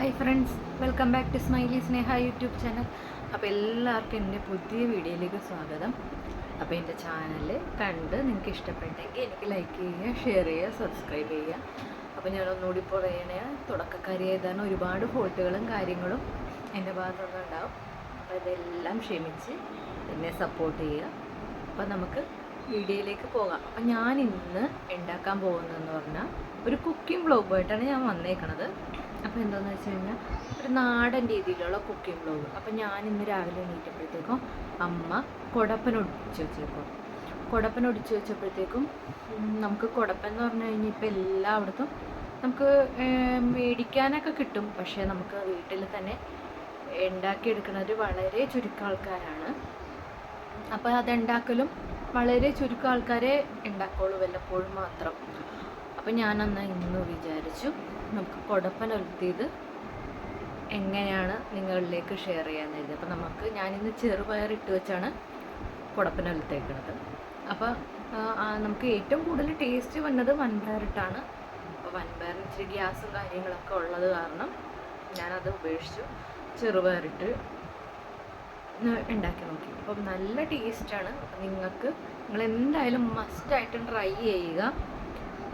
Hi friends welcome back to smiley Sneha YouTube channel അപ്പോൾ എല്ലാവർക്കും എന്റെ പുതിയ വീഡിയോയിലേക്ക് സ്വാഗതം. അപ്പോൾ എന്റെ ചാനൽ കണ്ട് നിങ്ങൾക്ക് ഇഷ്ടപ്പെട്ടെങ്കിൽ എനിക്ക് ലൈക്ക് ചെയ്യുക ഷെയർ ചെയ്യുക സബ്സ്ക്രൈബ് ചെയ്യുക. അപ്പോൾ ഞാൻ ഒന്നുകൂടി പറയണേ തുടക്കക്കാരി ഏതാണ് ഒരുപാട് ഫോൾട്ടുകളും കാര്യങ്ങളും എന്റെ ഭാഗത്തുനിന്ന് ഉണ്ടാവും അപ്പോൾ ഇതെല്ലാം ക്ഷമിച്ച് എന്നെ സപ്പോർട്ട് ചെയ്യുക. അപ്പോൾ നമുക്ക് വീഡിയോയിലേക്ക് പോകാം. അപ്പം ഞാൻ ഇന്ന് ഉണ്ടാക്കാൻ പോകുന്നതെന്ന് പറഞ്ഞാൽ ഒരു കുക്കിംഗ് വ്ളോഗുമായിട്ടാണ് ഞാൻ വന്നേക്കണത്. അപ്പോൾ എന്താണെന്ന് വെച്ച് കഴിഞ്ഞാൽ ഒരു നാടൻ രീതിയിലുള്ള കുക്കിംഗ് വ്ളോഗ് അപ്പോൾ ഞാൻ ഇന്ന് രാവിലെ എണീറ്റപ്പോഴത്തേക്കും അമ്മ കുടപ്പനൊടിച്ച് വെച്ചേക്കും. കുടപ്പനൊടിച്ച് വെച്ചപ്പോഴത്തേക്കും നമുക്ക് കുടപ്പൻ എന്ന് പറഞ്ഞു കഴിഞ്ഞാൽ ഇപ്പോൾ എല്ലായിടത്തും നമുക്ക് മേടിക്കാനൊക്കെ കിട്ടും. പക്ഷേ നമുക്ക് വീട്ടിൽ തന്നെ ഉണ്ടാക്കിയെടുക്കുന്നത് വളരെ ചുരുക്കം ആൾക്കാരാണ് അപ്പോൾ അതുണ്ടാക്കലും വളരെ ചുരുക്കം ആൾക്കാരെ ഉണ്ടാക്കുള്ളൂ വല്ലപ്പോഴും മാത്രം. അപ്പം ഞാനന്ന് ഇന്ന് വിചാരിച്ചു നമുക്ക് കുടപ്പൻ ഒലുത്തിയത് എങ്ങനെയാണ് നിങ്ങളിലേക്ക് ഷെയർ ചെയ്യാമെന്ന് കരുതി അപ്പം നമുക്ക് ഞാനിന്ന് ചെറുപയർ ഇട്ട് വെച്ചാണ് കുടപ്പൻ ഒലുത്തേക്കണത് അപ്പോൾ നമുക്ക് ഏറ്റവും കൂടുതൽ ടേസ്റ്റ് വന്നത് വൻപയറിട്ടാണ് അപ്പോൾ വൻപയറിന് ഇച്ചിരി ഗ്യാസും കാര്യങ്ങളൊക്കെ ഉള്ളത് കാരണം ഞാനത് ഉപേക്ഷിച്ചു. ചെറുപയറിട്ട് ഉണ്ടാക്കി നോക്കി. അപ്പം നല്ല ടേസ്റ്റാണ് നിങ്ങൾക്ക് നിങ്ങൾ എന്തായാലും മസ്റ്റായിട്ടും ട്രൈ ചെയ്യുക.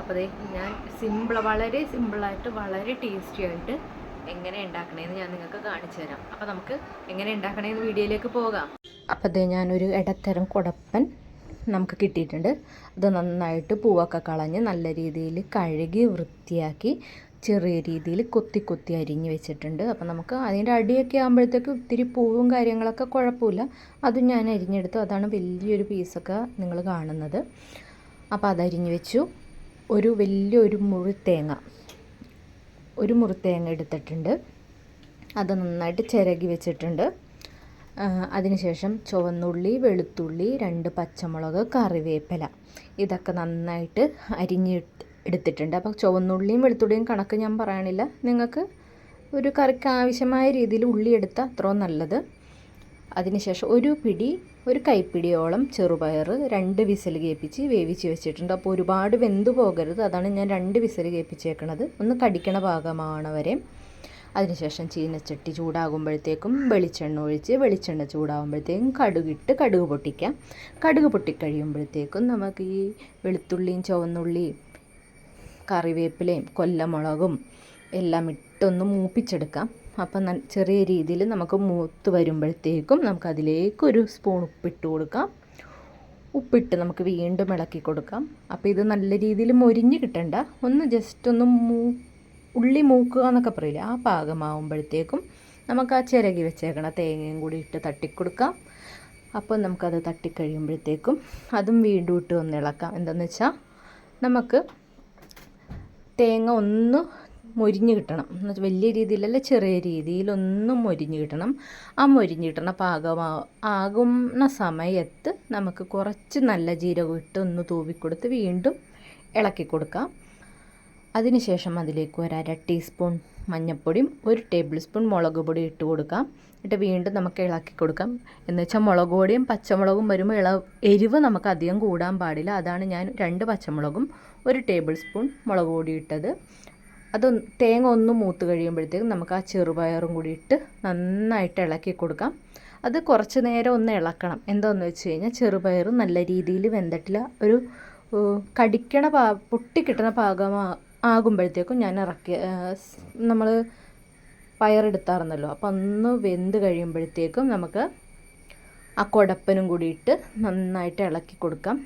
അപ്പോൾ ഞാൻ സിമ്പിൾ വളരെ സിമ്പിളായിട്ട് വളരെ ടേസ്റ്റി ആയിട്ട് എങ്ങനെ ഉണ്ടാക്കണേന്ന് ഞാൻ നിങ്ങൾക്ക് കാണിച്ചു തരാം. അപ്പോൾ നമുക്ക് എങ്ങനെ ഉണ്ടാക്കണേന്ന് വീഡിയോയിലേക്ക് പോകാം. അപ്പോൾ ദേ ഞാനൊരു ഇടത്തരം കുടപ്പൻ നമുക്ക് കിട്ടിയിട്ടുണ്ട്. അത് നന്നായിട്ട് പൂവൊക്കെ കളഞ്ഞ് നല്ല രീതിയിൽ കഴുകി വൃത്തിയാക്കി ചെറിയ രീതിയിൽ കൊത്തി കൊത്തി അരിഞ്ഞ് വെച്ചിട്ടുണ്ട്. അപ്പോൾ നമുക്ക് അതിന്റെ അടിയൊക്കെ ആകുമ്പോഴത്തേക്ക് ഒത്തിരി പൂവും കാര്യങ്ങളൊക്കെ കുഴപ്പമില്ല അതും ഞാൻ അരിഞ്ഞെടുത്തു. അതാണ് വലിയൊരു പീസൊക്കെ നിങ്ങൾ കാണുന്നത്. അപ്പോൾ അതരിഞ്ഞ് വെച്ചു. ഒരു വലിയൊരു മുഴു തേങ്ങ. ഒരു മുറി തേങ്ങ എടുത്തിട്ടുണ്ട്. അത് നന്നായിട്ട് ചിരകി വെച്ചിട്ടുണ്ട്. അതിനുശേഷം ചുവന്നുള്ളി വെളുത്തുള്ളി രണ്ട് പച്ചമുളക് കറിവേപ്പില ഇതൊക്കെ നന്നായിട്ട് അരിഞ്ഞ് എടുത്തിട്ടുണ്ട്. അപ്പോൾ ചുവന്നുള്ളിയും വെളുത്തുള്ളിയും കണക്ക് ഞാൻ പറയണില്ല. നിങ്ങൾക്ക് ഒരു കറിക്ക് ആവശ്യമായ രീതിയിൽ ഉള്ളി എടുത്താൽ അത്രയും നല്ലത്. അതിനുശേഷം ഒരു പിടി ഒരു കൈപ്പിടിയോളം ചെറുപയർ രണ്ട് വിസിൽ കേൾപ്പിച്ച് വേവിച്ച് വെച്ചിട്ടുണ്ട്. അപ്പോൾ ഒരുപാട് വെന്തു പോകരുത്. അതാണ് ഞാൻ രണ്ട് വിസിൽ കേൾപ്പിച്ചേക്കണത്. ഒന്ന് കടിക്കണ ഭാഗമാണ് വരെ. അതിനുശേഷം ചീനച്ചട്ടി ചൂടാകുമ്പോഴത്തേക്കും വെളിച്ചെണ്ണ ഒഴിച്ച് വെളിച്ചെണ്ണ ചൂടാകുമ്പോഴത്തേക്കും കടുകിട്ട് കടുക് പൊട്ടിക്കാം. കടുക് പൊട്ടിക്കഴിയുമ്പോഴത്തേക്കും നമുക്ക് ഈ വെളുത്തുള്ളിയും ചുവന്നുള്ളിയും കറിവേപ്പിലയും കൊല്ലമുളകും എല്ലാം ഇട്ടൊന്ന് മൂപ്പിച്ചെടുക്കാം. അപ്പം ചെറിയ രീതിയിൽ നമുക്ക് മൂത്ത് വരുമ്പോഴത്തേക്കും നമുക്ക് അതിലേക്ക് ഒരു സ്പൂൺ ഉപ്പിട്ട് കൊടുക്കാം. ഉപ്പിട്ട് നമുക്ക് വീണ്ടും ഇളക്കി കൊടുക്കാം. അപ്പോൾ ഇത് നല്ല രീതിയിൽ മൊരിഞ്ഞ് കിട്ടണ്ട. ഒന്ന് ജസ്റ്റ് ഒന്ന് മൂ ഉള്ളി മൂക്കുക എന്നൊക്കെ പറയില്ല ആ പാകമാകുമ്പോഴത്തേക്കും നമുക്ക് ആ ചിരകി വെച്ചേക്കണം തേങ്ങയും കൂടി ഇട്ട് തട്ടിക്കൊടുക്കാം. അപ്പോൾ നമുക്കത് തട്ടിക്കഴിയുമ്പോഴത്തേക്കും അതും വീണ്ടും ഇട്ട് ഒന്ന് ഇളക്കാം. എന്താണെന്ന് വെച്ചാൽ നമുക്ക് തേങ്ങ ഒന്ന് മൊരിഞ്ഞ് കിട്ടണം. എന്ന് വെച്ചാൽ വലിയ രീതിയിലല്ല ചെറിയ രീതിയിലൊന്നും മൊരിഞ്ഞ് കിട്ടണം. ആ മൊരിഞ്ഞ് കിട്ടണ പാകമാ ആകുന്ന സമയത്ത് നമുക്ക് കുറച്ച് നല്ല ജീരകം ഇട്ട് ഒന്ന് തൂവിക്കൊടുത്ത് വീണ്ടും ഇളക്കി കൊടുക്കാം. അതിനുശേഷം അതിലേക്ക് ഒരു അര ടീസ്പൂൺ മഞ്ഞൾപ്പൊടിയും ഒരു ടേബിൾ സ്പൂൺ മുളക് പൊടി ഇട്ട് കൊടുക്കാം. എന്നിട്ട് വീണ്ടും നമുക്ക് ഇളക്കി കൊടുക്കാം. എന്ന് വെച്ചാൽ മുളക് പൊടിയും പച്ചമുളകും വരുമ്പോൾ ഇള എരിവ് നമുക്ക് അധികം കൂടാൻ പാടില്ല. അതാണ് ഞാൻ രണ്ട് പച്ചമുളകും ഒരു ടേബിൾ സ്പൂൺ മുളക് പൊടി ഇട്ടത്. അത് തേങ്ങ ഒന്ന് മൂത്ത് കഴിയുമ്പോഴത്തേക്കും നമുക്ക് ആ ചെറുപയറും കൂടി ഇട്ട് നന്നായിട്ട് ഇളക്കി കൊടുക്കാം. അത് കുറച്ച് നേരം ഒന്ന് ഇളക്കണം. എന്താണെന്ന് വെച്ച് കഴിഞ്ഞാൽ ചെറുപയർ നല്ല രീതിയിൽ വെന്തട്ടില്ല. ഒരു കടിക്കണ പാ പൊട്ടിക്കിട്ടണ പാകം ആകുമ്പോഴത്തേക്കും ഞാൻ ഇറക്കി നമ്മൾ പയറെടുത്താറുന്നല്ലോ അപ്പം ഒന്ന് വെന്ത് കഴിയുമ്പോഴത്തേക്കും നമുക്ക് ആ കുടപ്പനും കൂടി ഇട്ട് നന്നായിട്ട് ഇളക്കി കൊടുക്കാം.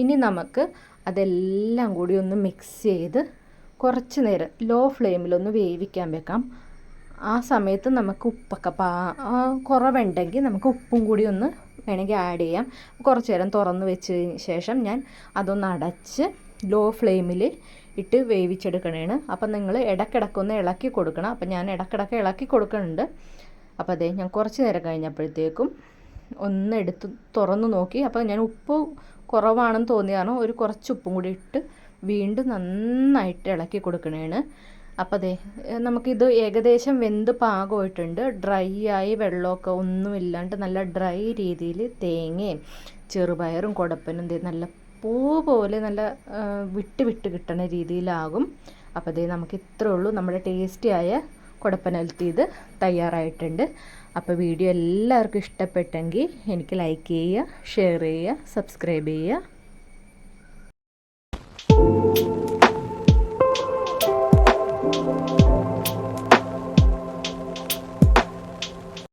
ഇനി നമുക്ക് അതെല്ലാം കൂടി ഒന്ന് മിക്സ് ചെയ്ത് കുറച്ച് നേരം ലോ ഫ്ലെയിമിലൊന്ന് വേവിക്കാൻ വെക്കാം. ആ സമയത്ത് നമുക്ക് ഉപ്പൊക്കെ പാ കുറവുണ്ടെങ്കിൽ നമുക്ക് ഉപ്പും കൂടി ഒന്ന് വേണമെങ്കിൽ ആഡ് ചെയ്യാം. കുറച്ച് നേരം തുറന്ന് വെച്ചതിന് ശേഷം ഞാൻ അതൊന്ന് അടച്ച് ലോ ഫ്ലെയിമിൽ ഇട്ട് വേവിച്ചെടുക്കണേണ്. അപ്പം നിങ്ങൾ ഇടയ്ക്കിടയ്ക്കൊന്ന് ഇളക്കി കൊടുക്കണം. അപ്പം ഞാൻ ഇടയ്ക്കിടയ്ക്ക് ഇളക്കി കൊടുക്കുന്നുണ്ട്. അപ്പോൾ അതെ ഞാൻ കുറച്ച് നേരം കഴിഞ്ഞപ്പോഴത്തേക്കും ഒന്ന് എടുത്ത് തുറന്ന് നോക്കി. അപ്പോൾ ഞാൻ ഉപ്പ് കുറവാണെന്ന് തോന്നിയ കാരണം ഒരു കുറച്ച് ഉപ്പും കൂടി ഇട്ട് വീണ്ടും നന്നായിട്ട് ഇളക്കി കൊടുക്കണേണ്. അപ്പോൾ അതെ നമുക്കിത് ഏകദേശം വെന്ത് പാകമായിട്ടുണ്ട്. ഡ്രൈ ആയി വെള്ളമൊക്കെ ഒന്നുമില്ലാണ്ട് നല്ല ഡ്രൈ രീതിയിൽ തേങ്ങയും ചെറുപയറും കുടപ്പനും നല്ല പൂ പോലെ നല്ല വിട്ട് വിട്ട് കിട്ടണ രീതിയിലാകും. അപ്പോൾ ദേ നമുക്ക് ഇത്രേ ഉള്ളൂ. നമ്മുടെ ടേസ്റ്റിയായ കുടപ്പനൽത്തിയത് തയ്യാറായിട്ടുണ്ട്. അപ്പോൾ വീഡിയോ എല്ലാവർക്കും ഇഷ്ടപ്പെട്ടെങ്കിൽ എനിക്ക് ലൈക്ക് ചെയ്യുക ഷെയർ ചെയ്യുക സബ്സ്ക്രൈബ് ചെയ്യുക.